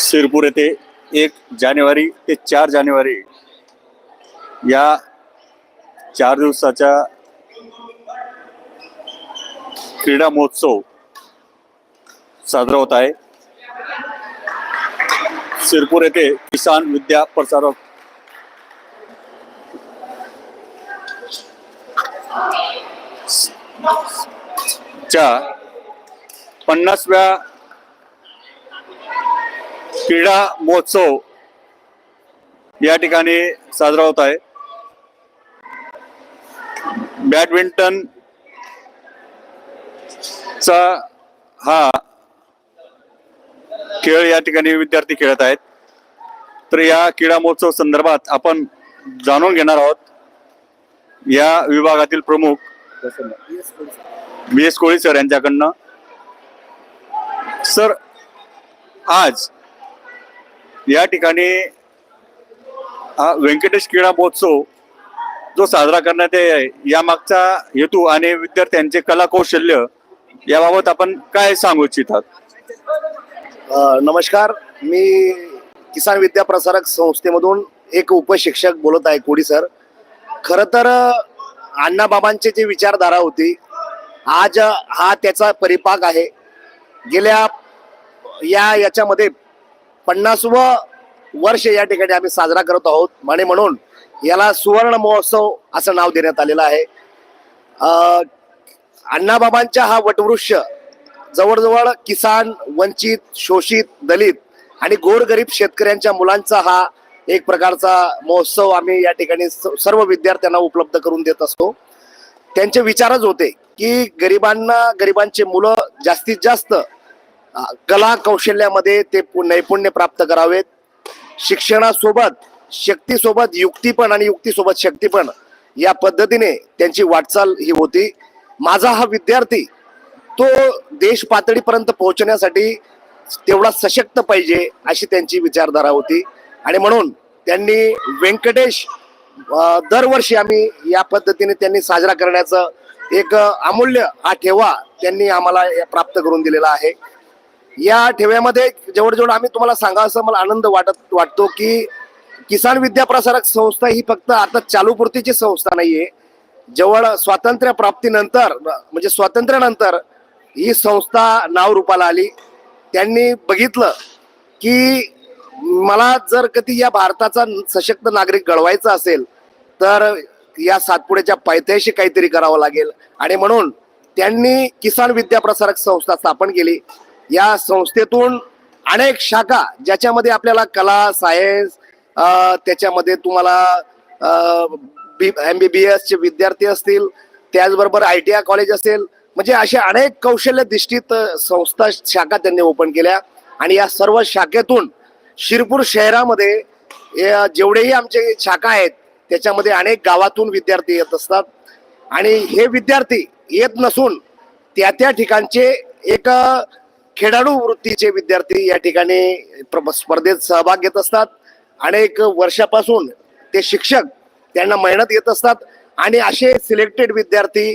शिरपूर येथे एक जानेवारी ते चार जानेवारी या चार दिवसाच्या क्रीडा महोत्सव साजरा होत आहे. शिरपूर येथे किसान विद्या प्रसारक च्या पन्नासव्या क्रीडा महोत्सव या ठिकाणी साजरा होत आहे. बॅडमिंटन चा हा खेळ या ठिकाणी विद्यार्थी खेळत आहेत. तर या क्रीडा महोत्सव संदर्भात आपण जाणून घेणार आहोत. या विभागातील प्रमुख बी एस कोळी सर यांच्याकडनं. सर आज या ठिकाणी हा व्यंकटेश क्रीडा महोत्सव जो साजरा करण्यात आहे या मागचा हेतू आणि विद्यार्थ्यांचे कला कौशल्य याबाबत आपण काय सांगू इच्छितात? नमस्कार. मी किसान विद्या प्रसारक संस्थेमधून एक उपशिक्षक बोलत आहे कोडी सर. खर तर अण्णाबाबांची जी विचारधारा होती आज हा त्याचा परिपाक आहे. गेल्या या याच्यामध्ये पन्नासवं वर्ष या ठिकाणी आम्ही साजरा करत आहोत. म्हणे म्हणून याला सुवर्ण महोत्सव असं नाव देण्यात आलेलं आहे. अण्णाबाबांच्या हा वटवृक्ष जवळजवळ किसान वंचित शोषित दलित आणि गोरगरीब शेतकऱ्यांच्या मुलांचा हा एक प्रकारचा महोत्सव आम्ही या ठिकाणी स- सर्व विद्यार्थ्यांना उपलब्ध करून देत असतो. त्यांचे विचारच होते की गरिबांना गरिबांचे मुलं जास्तीत जास्त कला कौशल्यामध्ये ते नैपुण्य प्राप्त करावेत. शिक्षणासोबत शक्तीसोबत युक्ती पण आणि युक्तीसोबत शक्तीपण या पद्धतीने त्यांची वाटचाल ही होती. माझा हा विद्यार्थी तो देश पातळीपर्यंत पोहोचण्यासाठी तेवढा सशक्त पाहिजे अशी त्यांची विचारधारा होती. आणि म्हणून त्यांनी व्यंकटेश दरवर्षी आम्ही या पद्धतीने त्यांनी साजरा करण्याचं एक अमूल्य हा ठेवा त्यांनी आम्हाला प्राप्त करून दिलेला आहे. या ठेव्यामध्ये जवळजवळ आम्ही तुम्हाला सांगा असं मला आनंद वाटत वाटतो की किसान विद्या प्रसारक संस्था ही फक्त आता चालूपुरतीची संस्था नाहीये. जवळ स्वातंत्र्य प्राप्तीनंतर म्हणजे स्वातंत्र्यानंतर ही संस्था नाव रूपाला आली. त्यांनी बघितलं की मला जर कधी या भारताचा सशक्त नागरिक घडवायचा असेल तर या सातपुड्याच्या पायथ्याशी काहीतरी करावं लागेल. आणि म्हणून त्यांनी किसान विद्या प्रसारक संस्था स्थापन केली. या संस्थेतून अनेक शाखा ज्याच्यामध्ये आपल्याला कला सायन्स त्याच्यामध्ये तुम्हाला एम बी बी एसचे विद्यार्थी असतील त्याचबरोबर आय टी आय कॉलेज असेल म्हणजे अशा अनेक कौशल्य दिष्टीत संस्था शाखा त्यांनी ओपन केल्या. आणि या सर्व शाखेतून शिरपूर शहरामध्ये या जेवढेही आमचे शाखा आहेत त्याच्यामध्ये अनेक गावातून विद्यार्थी येत असतात. आणि हे विद्यार्थी येत नसून त्या त्या ठिकाणचे एक खेळाडू वृत्तीचे विद्यार्थी या ठिकाणी प्र- स्पर्धेत सहभाग घेत असतात. अनेक वर्षापासून ते शिक्षक त्यांना मेहनत घेत असतात आणि असे सिलेक्टेड विद्यार्थी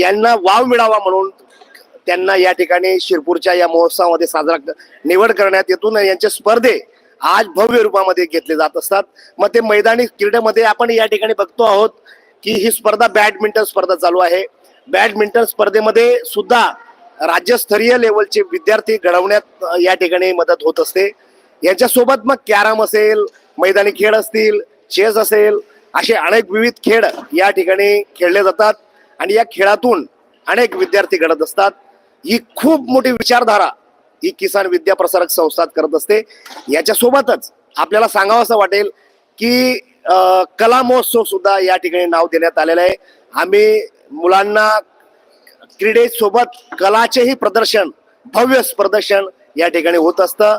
यांना वाव मिळावा म्हणून त्यांना या ठिकाणी शिरपूरच्या या महोत्सवामध्ये साजरा निवड करण्यात येतून यांचे स्पर्धे आज भव्य रूपामध्ये घेतले जात असतात. मग ते मैदानी क्रीडेमध्ये आपण या ठिकाणी बघतो आहोत की ही स्पर्धा बॅडमिंटन स्पर्धा चालू आहे. बॅडमिंटन स्पर्धेमध्ये सुद्धा राज्यस्तरीय लेवलचे विद्यार्थी घडवण्यात या ठिकाणी मदत होत असते. यांच्यासोबत मग कॅरम असेल मैदानी खेळ असतील चेस असेल असे अनेक विविध खेळ या ठिकाणी खेळले जातात आणि या खेळातून अनेक विद्यार्थी घडत असतात. ही खूप मोठी विचारधारा ही किसान विद्या प्रसारक संस्थात करत असते. याच्यासोबतच आपल्याला सांगावं असं वाटेल की कला महोत्सव सुद्धा या ठिकाणी नाव देण्यात आलेलं आहे. आम्ही मुलांना क्रीडेसोबत कलाचेही प्रदर्शन भव्य प्रदर्शन या ठिकाणी होत असतं.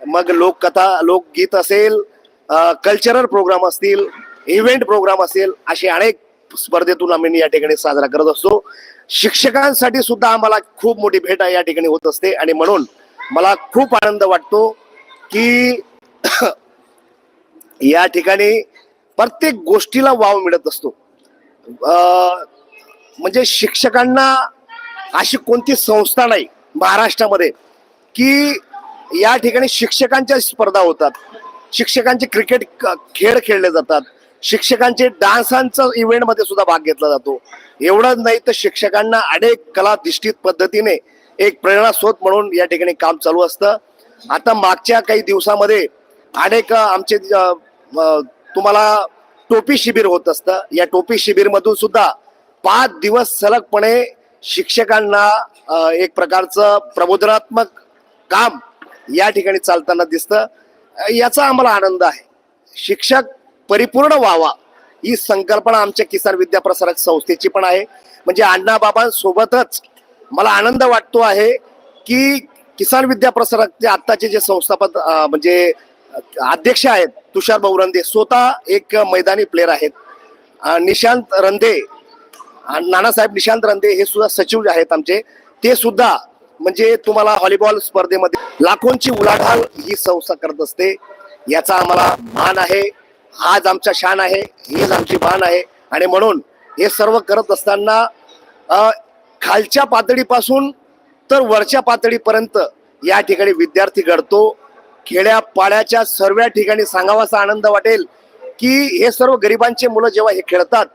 मग लोककथा लोकगीत असेल कल्चरल प्रोग्राम असतील इव्हेंट प्रोग्राम असेल असे अनेक स्पर्धेतून आम्ही या ठिकाणी साजरा करत असतो. शिक्षकांसाठी सुद्धा आम्हाला खूप मोठी भेट या ठिकाणी होत असते आणि म्हणून मला खूप आनंद वाटतो की या ठिकाणी प्रत्येक गोष्टीला वाव मिळत असतो. अं, म्हणजे शिक्षकांना अशी कोणती संस्था नाही महाराष्ट्रामध्ये की या ठिकाणी शिक्षकांच्या स्पर्धा होतात. शिक्षकांचे क्रिकेट खेळ खेळले जातात. शिक्षकांचे डान्सांचा इव्हेंटमध्ये सुद्धा भाग घेतला जातो. एवढंच नाही तर शिक्षकांना अनेक कला दिष्टीत पद्धतीने एक प्रेरणा स्रोत म्हणून या ठिकाणी काम चालू असतं. आता मागच्या काही दिवसामध्ये अनेक आमचे तुम्हाला टोपी शिबिर होत असतं. या टोपी शिबिरमधून सुद्धा पाच दिवस सलगपणे शिक्षकांना एक प्रकारचं प्रबोधनात्मक काम या ठिकाणी चालताना दिसतं. याचा आम्हाला आनंद आहे. शिक्षक परिपूर्ण व्हावा ही संकल्पना आमच्या किसान विद्या प्रसारक संस्थेची पण आहे. म्हणजे अण्णाबाबांसोबतच मला आनंद वाटतो आहे की किसान विद्या प्रसारकचे आत्ताचे जे संस्थापक म्हणजे अध्यक्ष आहेत तुषार भाऊ रंदे स्वतः एक मैदानी प्लेअर आहेत. निशांत रंदे नानासाहेब निशांत रंदे हे सुद्धा सचिव जे आहेत आमचे ते सुद्धा म्हणजे तुम्हाला व्हॉलीबॉल स्पर्धेमध्ये लाखोंची उलाढाल ही संस्था करत असते. याचा आम्हाला मान आहे. आज आमचा शान आहे. हीच आमची मान आहे. आणि म्हणून हे सर्व करत असताना खालच्या पातळीपासून तर वरच्या पातळीपर्यंत या ठिकाणी विद्यार्थी घडतो. खेड्या पाड्याच्या सर्व ठिकाणी सांगावासा आनंद वाटेल की हे सर्व गरिबांचे मुलं जेव्हा हे खेळतात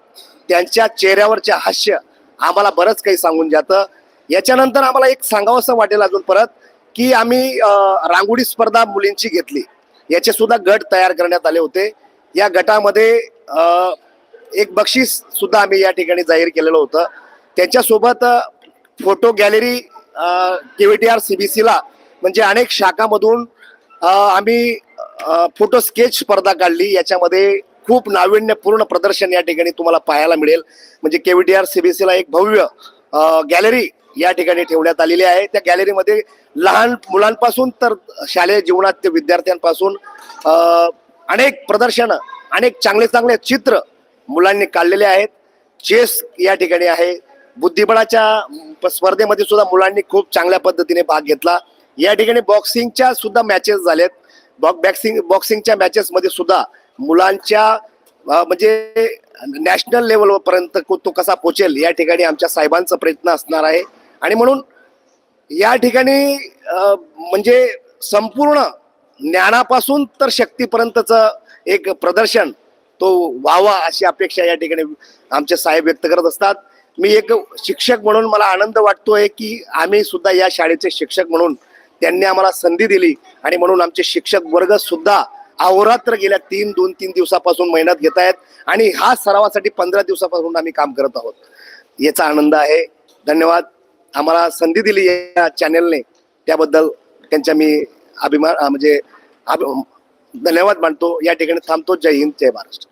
त्यांच्या चेहऱ्यावरचे हास्य आम्हाला बरंच काही सांगून जातं. याच्यानंतर आम्हाला एक सांगावंसं वाटेल अजून परत की आम्ही रांगोळी स्पर्धा मुलींची घेतली. याचे सुद्धा गट तयार करण्यात आले होते. या गटामध्ये एक बक्षीस सुद्धा आम्ही या ठिकाणी जाहीर केलेलं होतं. त्यांच्यासोबत photo gallery K V T R C B सीला म्हणजे अनेक शाखामधून आम्ही फोटो स्केच स्पर्धा काढली. याच्यामध्ये खूप नाविन्यपूर्ण प्रदर्शन या ठिकाणी तुम्हाला पाहायला मिळेल. म्हणजे केव्हीटी आर सीबीसीला एक भव्य गॅलरी या ठिकाणी ठेवण्यात आलेली आहे. त्या गॅलरीमध्ये लहान मुलांपासून तर शालेय जीवनात ते विद्यार्थ्यांपासून अनेक प्रदर्शनं अनेक चांगले चांगले चित्र मुलांनी काढलेले आहेत. चेस या ठिकाणी आहे. बुद्धिबळाच्या स्पर्धेमध्ये सुद्धा मुलांनी खूप चांगल्या पद्धतीने भाग घेतला. या ठिकाणी बॉक्सिंगच्या सुद्धा मॅचेस झालेत. बॉक बॅक्सिंग बॉक्सिंगच्या मॅचेसमध्ये सुद्धा मुलांच्या म्हणजे नॅशनल लेवलपर्यंत तो कसा पोचेल या ठिकाणी आमच्या साहेबांचा प्रयत्न असणार आहे. आणि म्हणून या ठिकाणी म्हणजे संपूर्ण ज्ञानापासून तर शक्तीपर्यंतचं एक प्रदर्शन तो व्हावा अशी अपेक्षा या ठिकाणी आमचे साहेब व्यक्त करत असतात. मी एक शिक्षक म्हणून मला आनंद वाटतोय की आम्ही सुद्धा या शाळेचे शिक्षक म्हणून त्यांनी आम्हाला संधी दिली. आणि म्हणून आमचे शिक्षक वर्ग सुद्धा अहोरात्र गेल्या तीन दोन तीन दिवसापासून मेहनत घेत आहेत आणि हा सरावासाठी पंधरा दिवसापासून आम्ही काम करत आहोत. याचा आनंद आहे. धन्यवाद. आम्हाला संधी दिली या चॅनेलने त्याबद्दल त्यांच्या मी अभिमान म्हणजे धन्यवाद मानतो. या ठिकाणी थांबतो. जय हिंद जय महाराष्ट्र.